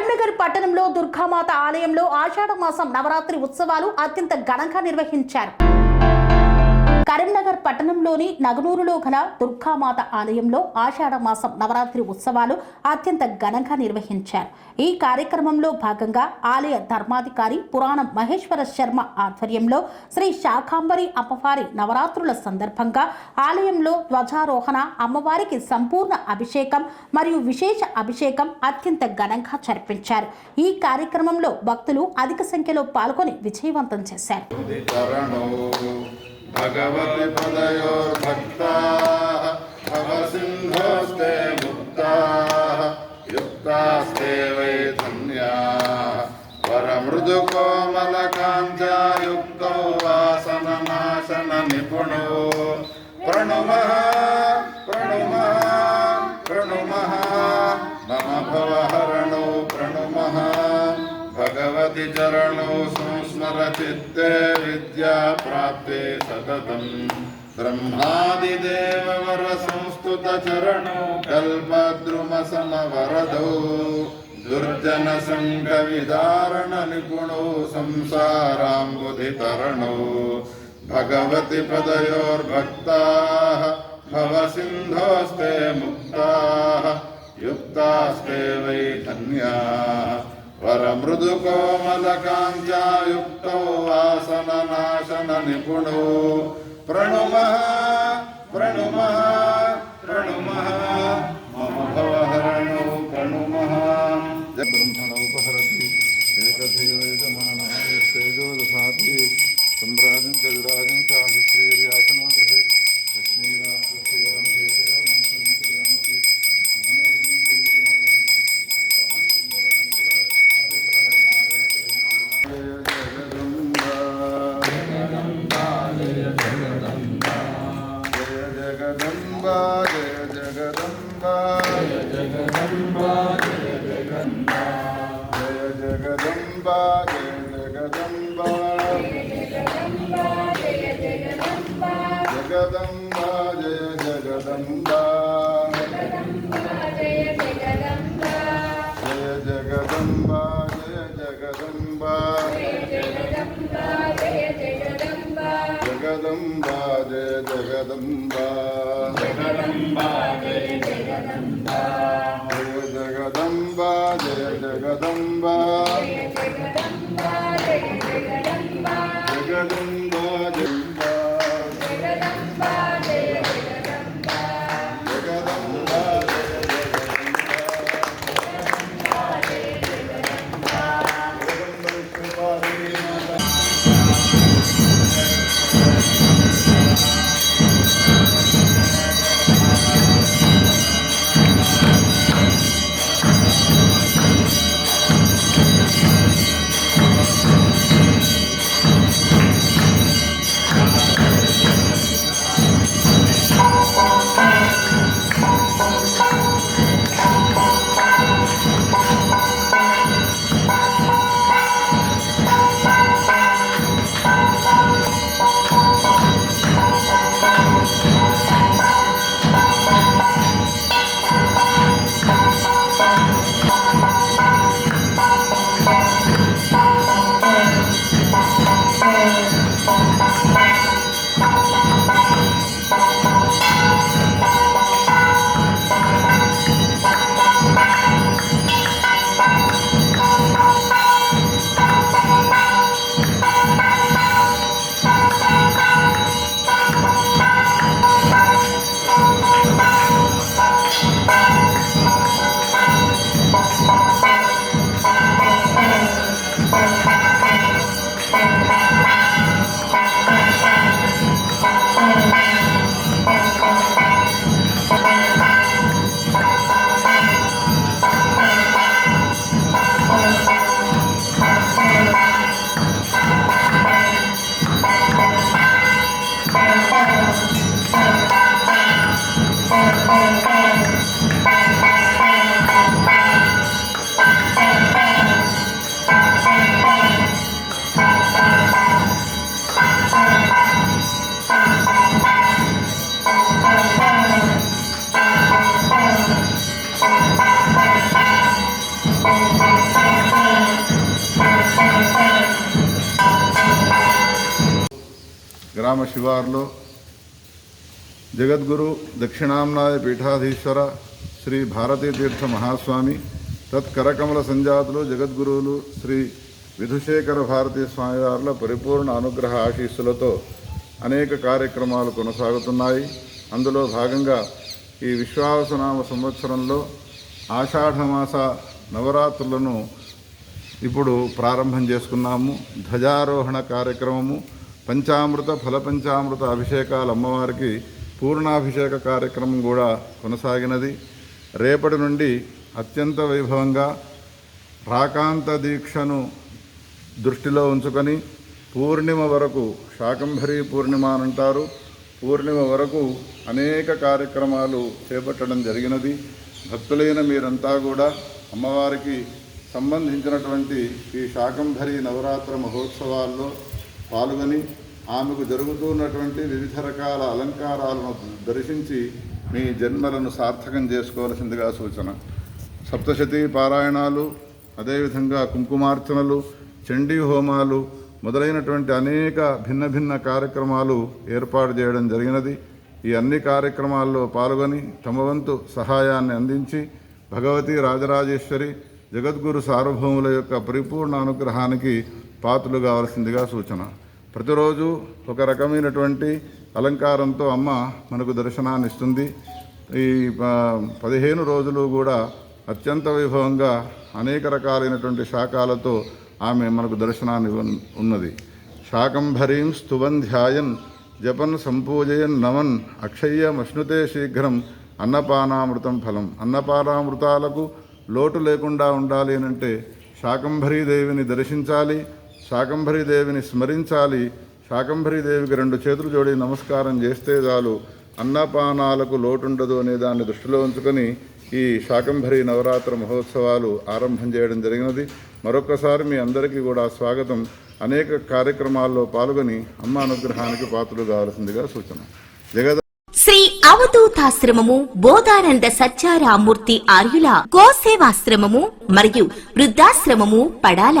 కరీంనగర్ పట్టణంలో దుర్గామాత ఆలయంలో ఆషాఢ మాసం నవరాత్రి ఉత్సవాలు అత్యంత ఘనంగా నిర్వహించారు. కరీంనగర్ పట్టణంలోని నగనూరులో గల దుర్గామాత ఆలయంలో ఆషాఢ మాసం నవరాత్రి ఉత్సవాలు అత్యంత ఘనంగా నిర్వహించారు. ఈ కార్యక్రమంలో భాగంగా ఆలయ ధర్మాధికారి పురాణం మహేశ్వర శర్మ ఆధ్వర్యంలో శ్రీ శాకాంబరి అమ్మవారి నవరాత్రుల సందర్భంగా ఆలయంలో ధ్వజారోహణ అమ్మవారికి సంపూర్ణ అభిషేకం మరియు విశేష అభిషేకం అత్యంత ఘనంగా జరిపించారు. ఈ కార్యక్రమంలో భక్తులు అధిక సంఖ్యలో పాల్గొని విజయవంతం చేశారు. भगवति पदयोर्भक्ताः भवसिन्धोस्ते मुक्ताः युक्तास्ते वै धन्याः वरमृदुकोमलकाञ्चायुक्तौ वासननाशननिपुणो प्रणुमः प्रणुमः प्रणुमः मम भवहरणो प्रणुमः भगवति चरणौ संस्मरचित्ते विद्या प्राप्ते सततम् ब्रह्मादिदेववर संस्तुतचरणौ कल्पद्रुमसमवरदौ दुर्जनसङ्गविदारणनिपुणौ संसाराम्बुधितरणौ भगवति पदयोर्भक्ताः भवसिन्धोस्ते मुक्ताः युक्तास्ते वै धन्याः वरमृदुकोमलकाञ्चायुक्तौ वासननाशननिपुणो प्रणुमः प्रणुमः प्रणुमः मम भवहरणौ प्रणुमः ब्रह्मणोपहरति एकधैवयजमानः यस्तेजोदसाति सम्राजं च विराजं జగదంబా జయ జగదంబా. జయ జగదంబా జయ జగదంబా. జయ జగదంబా జయ జగదంబా జగదంబా జయ జగదంబా. జయ జగదంబా జయ జగదంబా. జగదంబా జయ జగదంబా. జయ జగ గ్రామ శివార్లో జగద్గురు దక్షిణాంనాయ పీఠాధీశ్వర శ్రీ భారతీ తీర్థ మహాస్వామి తత్కరకమల సంజాతులు జగద్గురువులు శ్రీ విధుశేఖర భారతీ స్వామివార్ల పరిపూర్ణ అనుగ్రహ ఆశీస్సులతో అనేక కార్యక్రమాలు కొనసాగుతున్నాయి. అందులో భాగంగా ఈ విశ్వాసనామ సంవత్సరంలో ఆషాఢమాస నవరాత్రులను ఇప్పుడు ప్రారంభం చేసుకున్నాము. ధ్వజారోహణ కార్యక్రమము పంచామృత ఫల పంచామృత అభిషేకాలు అమ్మవారికి పూర్ణాభిషేక కార్యక్రమం కూడా కొనసాగినది. రేపటి నుండి అత్యంత వైభవంగా రాకాంత దీక్షను దృష్టిలో ఉంచుకొని పూర్ణిమ వరకు శాకంభరి పూర్ణిమ అని అంటారు. పూర్ణిమ వరకు అనేక కార్యక్రమాలు చేపట్టడం జరిగినది. భక్తులైన మీరంతా కూడా అమ్మవారికి సంబంధించినటువంటి ఈ శాకంభరి నవరాత్ర మహోత్సవాల్లో పాల్గొని ఆమెకు జరుగుతున్నటువంటి వివిధ రకాల అలంకారాలను దర్శించి మీ జన్మలను సార్థకం చేసుకోవాల్సిందిగా సూచన. సప్తశతి పారాయణాలు అదేవిధంగా కుంకుమార్చనలు చండీ హోమాలు మొదలైనటువంటి అనేక భిన్న భిన్న కార్యక్రమాలు ఏర్పాటు చేయడం జరిగినది. ఈ అన్ని కార్యక్రమాల్లో పాల్గొని తమ వంతు సహాయాన్ని అందించి భగవతి రాజరాజేశ్వరి జగద్గురు సార్వభౌముల యొక్క పరిపూర్ణ అనుగ్రహానికి పాత్రలు కావాల్సిందిగా సూచన. ప్రతిరోజు ఒక రకమైనటువంటి అలంకారంతో అమ్మ మనకు దర్శనాన్ని ఇస్తుంది ఈ పదిహేను రోజులు కూడా అత్యంత వైభవంగా అనేక రకాలైనటువంటి శాఖాలతో ఆమె మనకు దర్శనాన్ని ఉన్నది. శాకంభరీం స్తువన్ ధ్యాయన్ జపన్ సంపూజయన్ నమన్ అక్షయ్యమశ్నుతే శీఘ్రం అన్నపానామృతం ఫలం. అన్నపానామృతాలకు లోటు లేకుండా ఉండాలి అని అంటే శాకంభరీదేవిని దర్శించాలి శాకంభరీదేవిని స్మరించాలి. శాకంభరీదేవికి రెండు చేతులు జోడి నమస్కారం చేస్తే చాలు. అన్నపానాలకు లోటుండదు అనే దాన్ని దృష్టిలో ఉంచుకొని ఈ శాకంభరి నవరాత్రి మహోత్సవాలు ఆరంభం చేయడం జరిగినది. మరొకసారి మీ అందరికీ కూడా స్వాగతం. అనేక కార్యక్రమాల్లో పాల్గొని అమ్మ అనుగ్రహానికి పాత్రలు కావాల్సిందిగా సూచన. జగద శ్రీ అవధూతాశ్రమము బోధానంద సత్యారామూర్తి ఆర్యుల గోసేవాశ్రమము మరియు వృద్ధాశ్రమము పడాల.